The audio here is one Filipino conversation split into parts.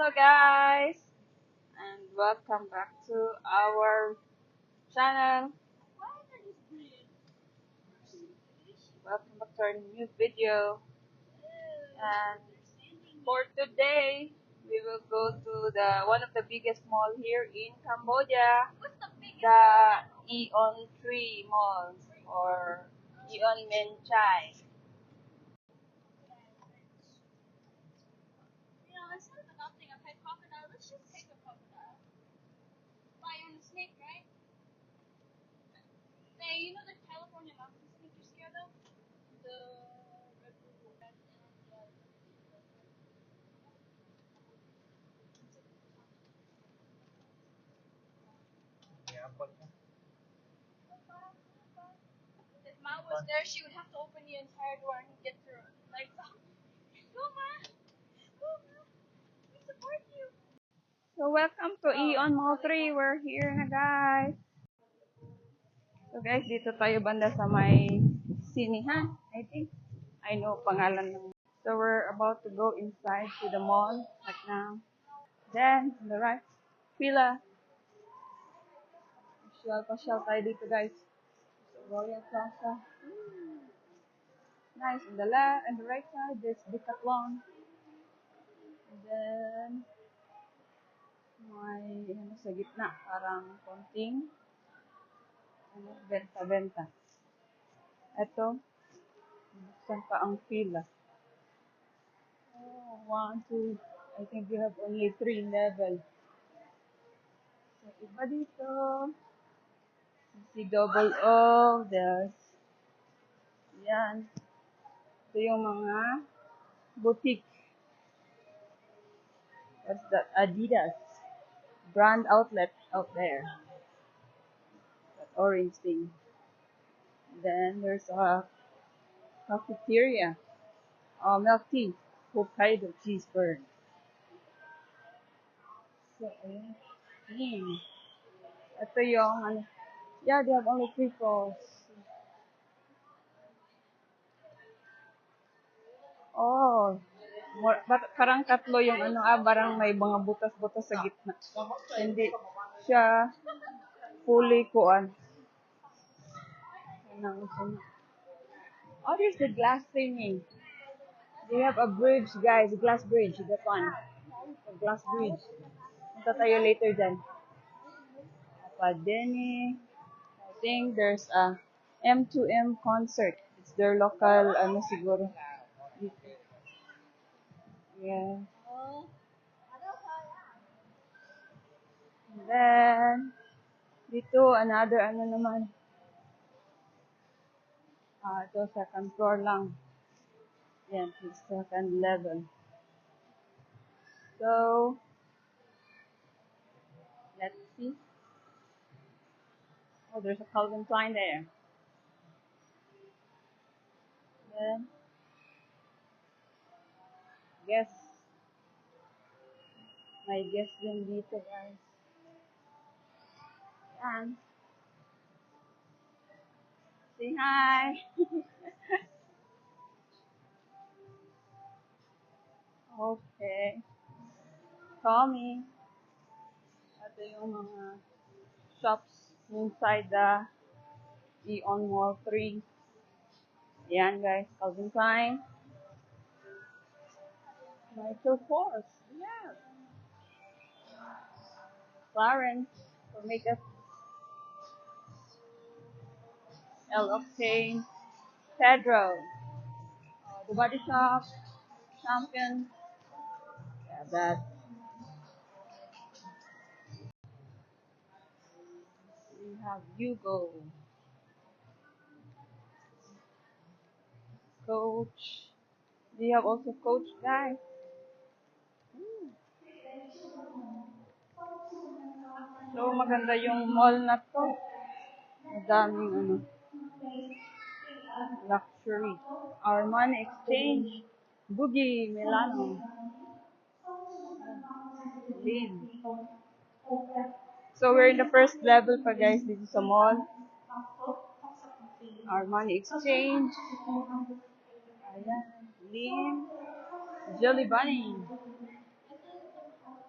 Hello guys and welcome back to our channel. Welcome back to our new video. And for today, we will go to the one of the biggest mall here in Cambodia, the Eon 3 Mall or Eon Menchai. You know, instead of adopting a pet crocodile, let's just take a crocodile. Lion and snake, right? Hey, you know the California mountain snake you're scared of? The red, blue, red, and. If Ma was there, she would have to open the entire door and get her legs out. Go, Ma! Go, Ma! We support you! So welcome to oh, Eon Mall 3. We're here na guys. So guys, dito tayo banda sa may sinihan, I think. I know pangalan ng. So we're about to go inside to the mall right now. Then, on the right, pila. Pasyal, pasyal tayo dito guys. Royal Plaza. Nice. On the left and the right side, there's Decathlon. And then, may ano sa gitna, parang konting ano, benta-benta. Ito, buksan pa ang pila. Oh, one, two, I think we have only three level. So, iba dito. Si double O, there's, yan. Ito yung mga boutique. That's the Adidas brand outlet out there. Orange thing. Then there's a cafeteria. Uh, milk tea. Hokkaido cheeseburger. So, ayan. Hmm. Ito yung, ano, yeah, they have only three floors. Oh, but parang tatlo yung ano ah, parang may mga butas-butas sa gitna. Hindi siya fully kuan. Isa na? Oh, there's the glass thingy. They have a bridge, guys. Glass bridge. That one. A glass bridge. Punta tayo later dyan. Papadeni. I think there's a M2M concert. It's their local, ano siguro. Yeah. And then, dito, another ano naman. Ah, ito, second floor lang. Yan, second level. So, let's see. Oh, there's a Calvin Klein there. Then, guess. May guess din dito, guys. Yan. Say hi. okay. Tommy. Ito yung mga shops inside the Eon Mall 3. Yan, guys. Calvin Klein. Michael Kors. Yeah. Clarence for makeup. L. Octane. Pedro. Uh, the Body Shop. Champion. Yeah, that. We have Hugo. Coach. We have also Coach Guy. So, maganda yung mall na to. Madaming ano, luxury. Armani Exchange. Boogie Milano. Lead. So, we're in the first level pa guys dito sa mall. Armani Exchange. Ayan. Jelly Bunny.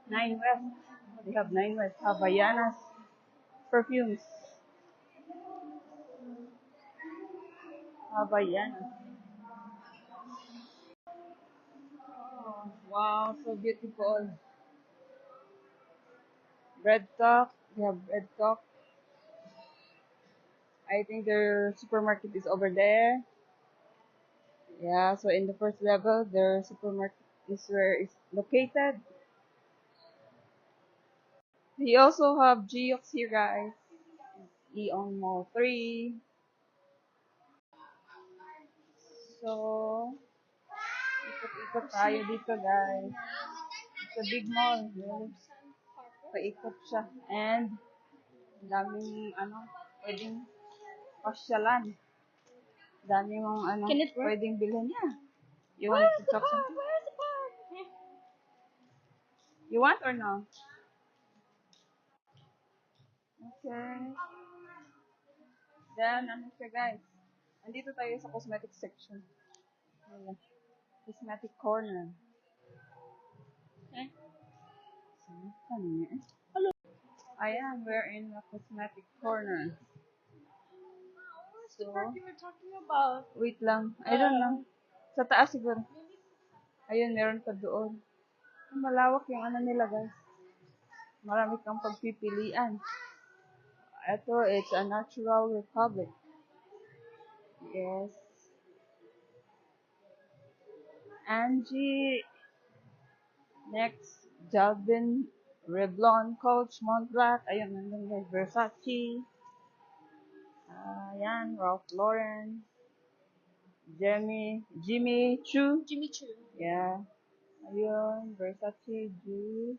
Nine West. They have Nine West. Havaianas perfumes. Havaianas. Oh, wow, so beautiful. Bread talk. They have bread talk. I think their supermarket is over there. Yeah, so in the first level, their supermarket is where it's located. They also have Geox here, guys. Eon Mall 3. So, ikot-ikot tayo dito, guys. It's a big mall, really. Paikot siya. And, daming, ano, pwedeng pasyalan. Dami mong, ano, pwedeng bilhin niya. You want to talk something? Where's the park? You want or no? Okay. Then, ano siya guys? Andito tayo sa cosmetic section. Ayan. Cosmetic corner. Eh? Saan ka niya? Ayan, we're in the cosmetic corner. The park you were talking about? Wait lang. I don't know. Sa taas siguro. Ayun, meron pa doon. Malawak yung ano nila, guys. Marami kang pagpipilian. Ito, it's a natural republic. Yes. Angie. Next, Jalvin Revlon, Coach, Montblanc. Ayun, nandun guys. Versace. Ayan, Ralph Lauren. Jimmy, Jimmy Choo. Jimmy Choo. Yeah. Ayun, Versace, Ju.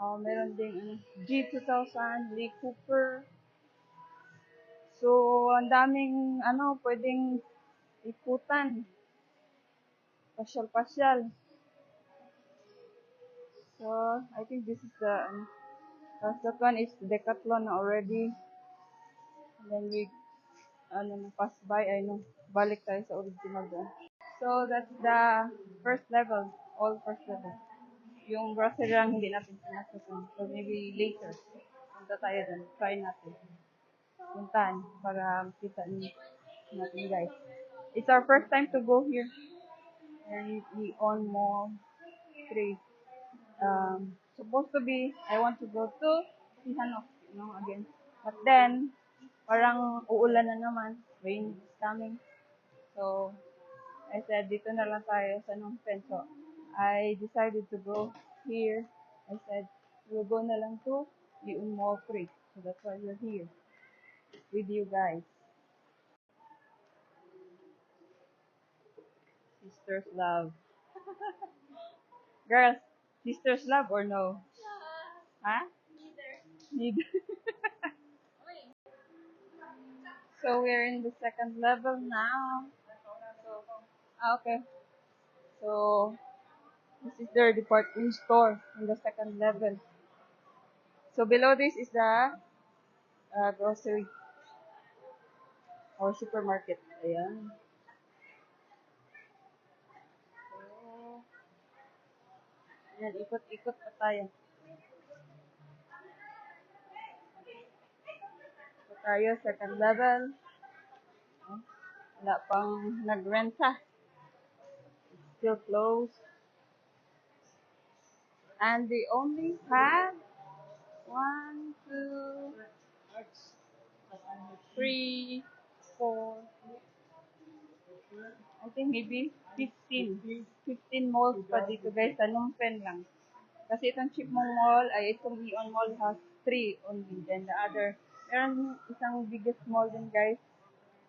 Oh, meron ding ano, G2000, Lee Cooper. So, ang daming ano, pwedeng ikutan. Pasyal-pasyal. So, I think this is the, tapos that one is Decathlon already. And then we, ano, na pass by, ay no, balik tayo sa original doon. So, that's the first level, all first level. Yung grocery lang hindi natin pinasukan. So, maybe later, punta tayo doon, try natin. Puntahan, para makita natin guys. It's our first time to go here. And we on Mall 3. Um, supposed to be, I want to go to Sihanouk, you know, again. But then, parang uulan na naman. Rain is coming. So, I said, dito na lang tayo sa Phnom Penh. So, I decided to go here. I said, we'll go na lang to Liun Mall 3. So, that's why we're here with you guys. Sisters love. Girls, sisters love or no? Huh? Neither. Neither. So we're in the second level now. Ah, okay. So this is their department store in the second level. So below this is the uh, grocery or supermarket. Ayan. So, ayan, ikot-ikot pa tayo. So tayo, second level. Wala pang nagrenta. Still closed. And they only have one, two, three, four, I think maybe 15. 15 malls pa dito guys, sa Penh lang. Kasi itong Chipmunk Mall, ay itong Eon Mall has 3 only. Then the other, meron isang biggest mall din guys.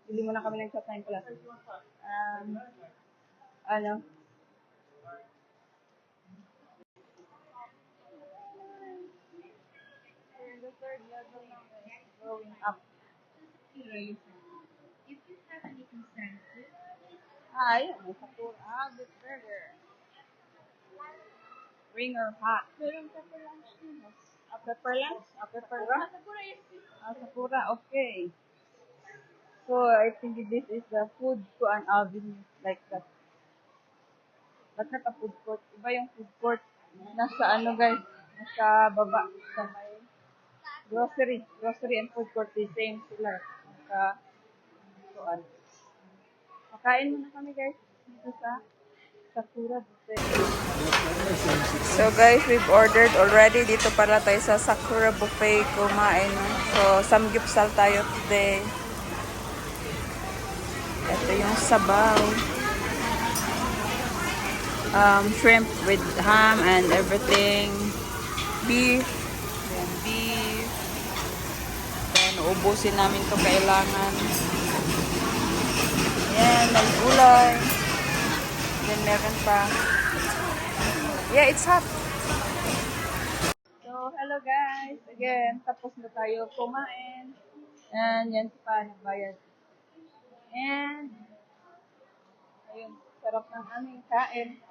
Bili mo na kami ng Shopline Plus. Um, ano, going up. If ayun, may Sakura. Ah, good burger. Ringer hot. meron ka lunch din. Ah, pepper lunch? Ah, pepper lunch? Sakura Ah, Sakura, okay. So, I think this is the food to an avenue, like that. Ba't naka food court? Iba yung food court. Nasa ano guys? Nasa baba. Sa may grocery. Grocery and food court. The same sila. Kuan. Makain muna kami guys. Dito sa Sakura Buffet. So guys, we've ordered already. Dito pala tayo sa Sakura Buffet kumain. So, samgyupsal tayo today. Ito yung sabaw. Um, shrimp with ham and everything. Beef. Then beef. Then, ubusin namin to kailangan. Yan, may gulay. Then, meron pa. Yeah, it's hot. So, hello guys. Again, tapos na tayo kumain. And yan pa, nagbayad. And, ayun, sarap ng aming kain.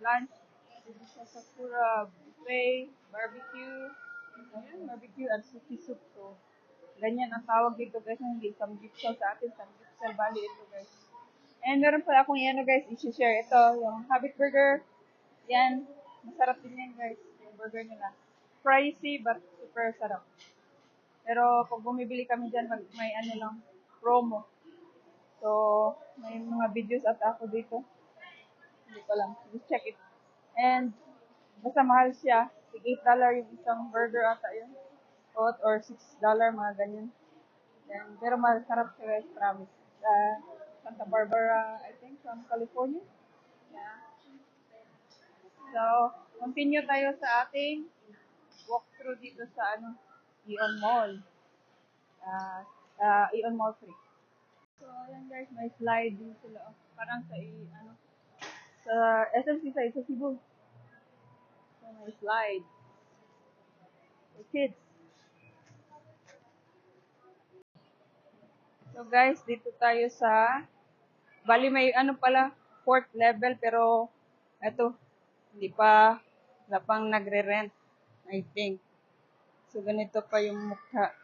Lunch, dito sa Sakura Buffet, barbecue. Ayun, barbecue at suki soup. So, ganyan ang tawag dito guys. Hindi samgipsal sa atin. Samgipsal bali ito guys. And meron pala akong ano guys, i-share ito. Yung Habit Burger. Yan. Masarap din yan guys. Yung burger nila. Pricey but super sarap. Pero pag bumibili kami dyan, mag, may ano lang, promo. So, may mga videos at ako dito. Hindi ko lang. Just check it. And, basta mahal siya. Tig 8 yung isang burger ata yun. Or, or 6 mga ganyan. Then, pero masarap siya guys, promise. Sa Santa Barbara, I think, from California. Yeah. So, continue tayo sa ating walkthrough dito sa ano, Ion Mall. Uh, uh, Ion Mall 3. So, ayan guys, may slide din sila. Parang sa, ano, sa SMC sa Cebu. So, may slide. For kids. So guys, dito tayo sa bali may ano pala fourth level pero eto hindi pa wala nagre-rent I think. So ganito pa yung mukha.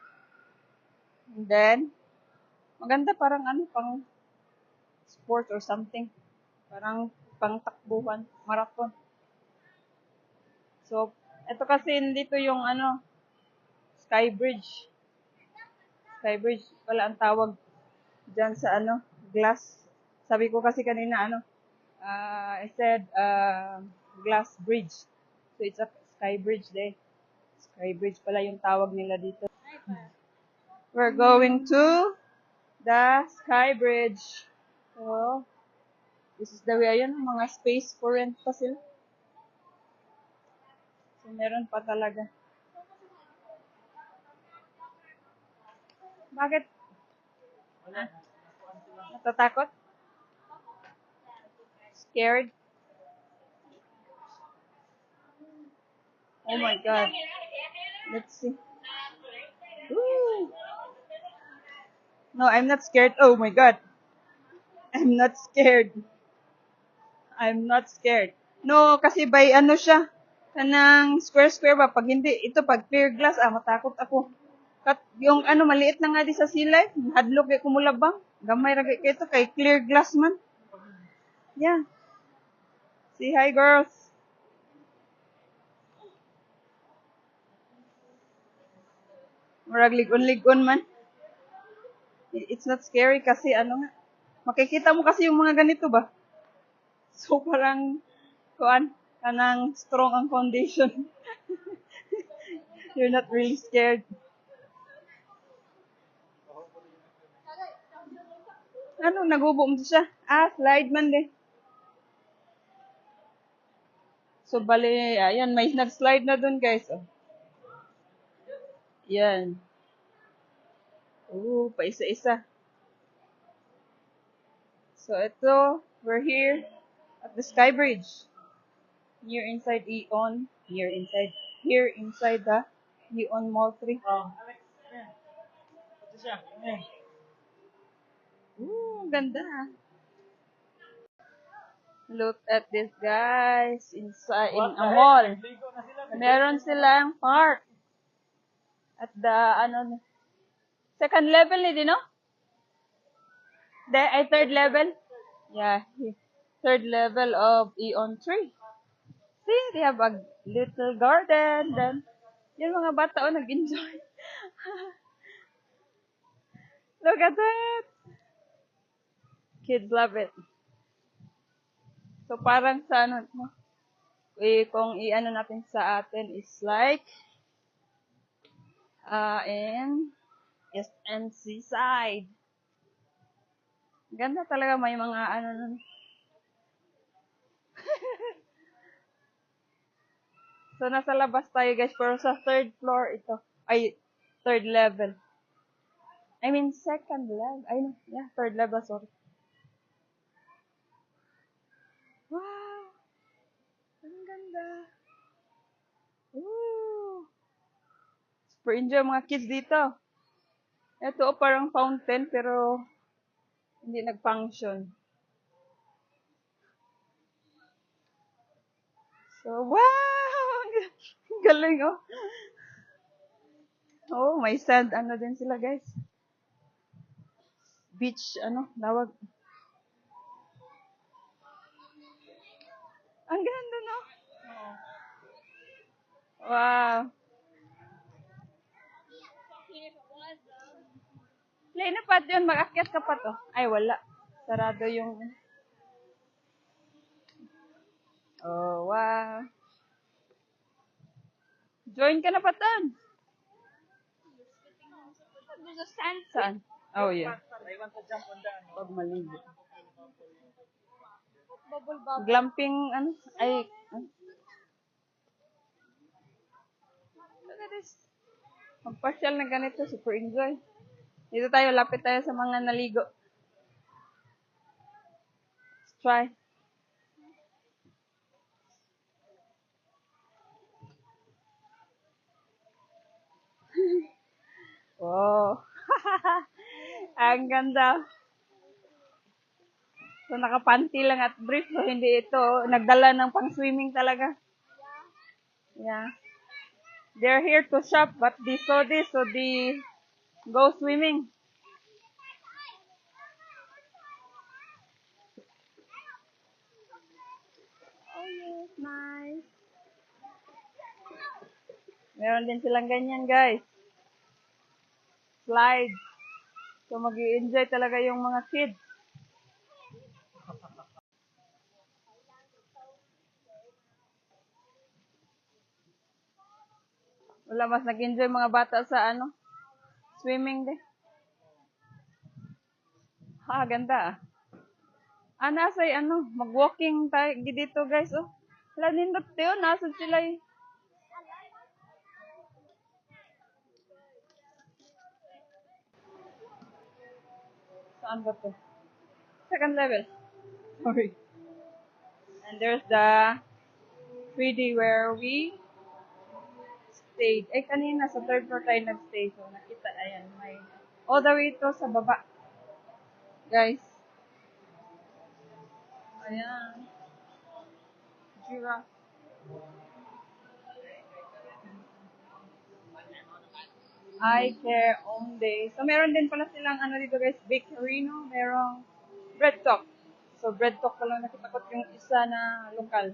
And then maganda parang ano pang sport or something. Parang pang takbuhan, marathon. So eto kasi dito yung ano Sky Bridge. Skybridge pala ang tawag dyan sa ano, glass. Sabi ko kasi kanina ano, uh, I said uh, glass bridge. So it's a sky bridge day. Sky bridge pala yung tawag nila dito. We're going to the sky bridge. So, this is the way. Ayan, mga space for rent pa sila. So, meron pa talaga. Bakit? Natatakot? Scared? Oh my God. Let's see. Woo! No, I'm not scared. Oh my God. I'm not scared. I'm not scared. No, kasi by ano siya, kanang square-square ba? Pag hindi, ito pag clear glass, ah, matakot ako. Kat, yung ano, maliit na nga di sa silay, hadlok kay kumulabang. Gamay ra kay ito kay clear glass man. Yeah. Say hi girls. Murag ligon-ligon man. It's not scary kasi ano nga. Makikita mo kasi yung mga ganito ba? So parang kuan kanang strong ang foundation. You're not really scared. Ano, nagubo mo siya? Ah, slide man din. So, bali, ayan, may nag-slide na dun, guys. Oh. Yan. Oo, pa isa-isa. So, ito, we're here at the Sky Bridge. Near inside Eon. Near inside. Here inside the Eon Mall 3. Oh, Alex. Ayan. Ito siya. Ayan. Ooh, ganda. Look at this, guys. Inside, in a mall. Meron silang park. At the, ano, second level ni no? The, ay, third level? Yeah. third level of Eon 3. See, they have a little garden. Then, yung mga bata oh, nag-enjoy. Look at that! Kids love it. So, parang sa ano, no? eh, kung i-ano natin sa atin is like, uh, in SNC side. Ganda talaga may mga ano nun. so, nasa labas tayo guys, pero sa third floor ito. Ay, third level. I mean, second level. Ay, no. Yeah, third level, sorry. Wow! Ang ganda. Woo! Super enjoy mga kids dito. Ito, oh, parang fountain, pero hindi nag-function. So, wow! Ang galing, oh. Oh, may sand, ano din sila, guys. Beach, ano, tawag. Ang ganda, no? Wow. Was, though. Play na pa yun, mag-akyat ka pa to. Ay, wala. Sarado yung... Oh, wow. Join ka na pa sand Saan? Oh, yeah. I want to jump on the. Pag maligo. Bubble bubble. Glamping, ano? Ay, ano? Look at this. Mag-partial na ganito, super enjoy. Dito tayo, lapit tayo sa mga naligo. Let's try. wow. Ang ganda. So, nakapanty lang at brief. So, hindi ito nagdala ng pang-swimming talaga. Yeah. They're here to shop, but they saw this, so they go swimming. Oh, yes, nice. Meron din silang ganyan, guys. Slide. So, mag enjoy talaga yung mga kids. Wala, mas nag-enjoy mga bata sa ano, swimming din. Ha, ganda ah. Ah, nasa ano, mag-walking tayo dito guys, oh. Wala nindot yun, nasa sila eh. Saan ba to? Second level. Sorry. And there's the 3D where we stayed. Eh, kanina sa third floor tayo nag-stay. So, nakita, ayan, may, all the way to sa baba. Guys. Ayan. Giraffe. I care on day. So, meron din pala silang, ano dito guys, bakery, no? Merong bread talk. So, bread talk pala nakita ko yung isa na lokal.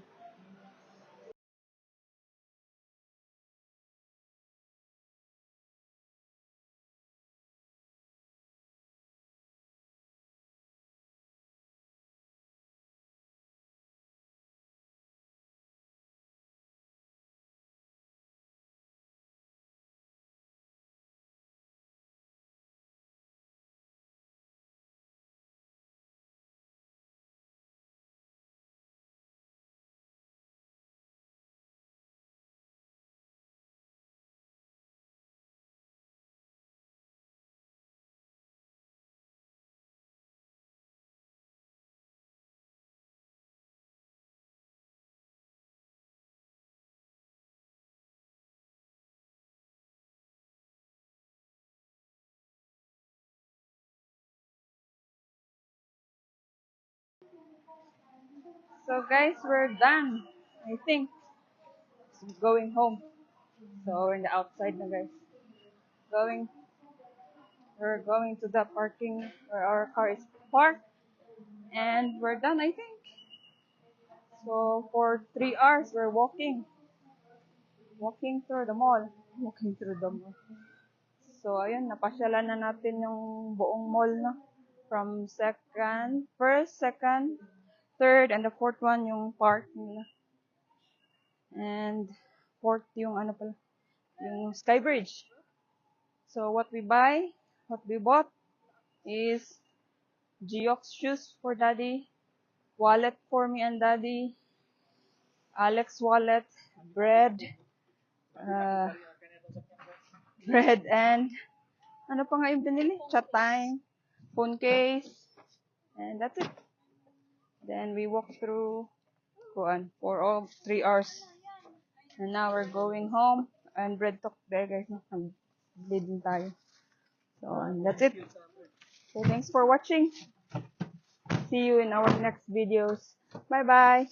So guys, we're done. I think. Going home. So we're in the outside na guys. Going. We're going to the parking where our car is parked. And we're done, I think. So, for three hours, we're walking. Walking through the mall. Walking through the mall. So, ayun, napasyalan na natin yung buong mall, no? From second, first, second, third, and the fourth one, yung park nila. And fourth, yung ano pala, yung Sky Bridge. So, what we buy, what we bought is Geox shoes for daddy, wallet for me and daddy, Alex wallet, bread, uh, bread and ano pa nga yung binili? Chat time, phone case, and that's it. Then we walk through Kuan for all three hours. And now we're going home and bread talk there guys. Nag-bleeding tayo. So, and that's it. So, thanks for watching. See you in our next videos. Bye-bye.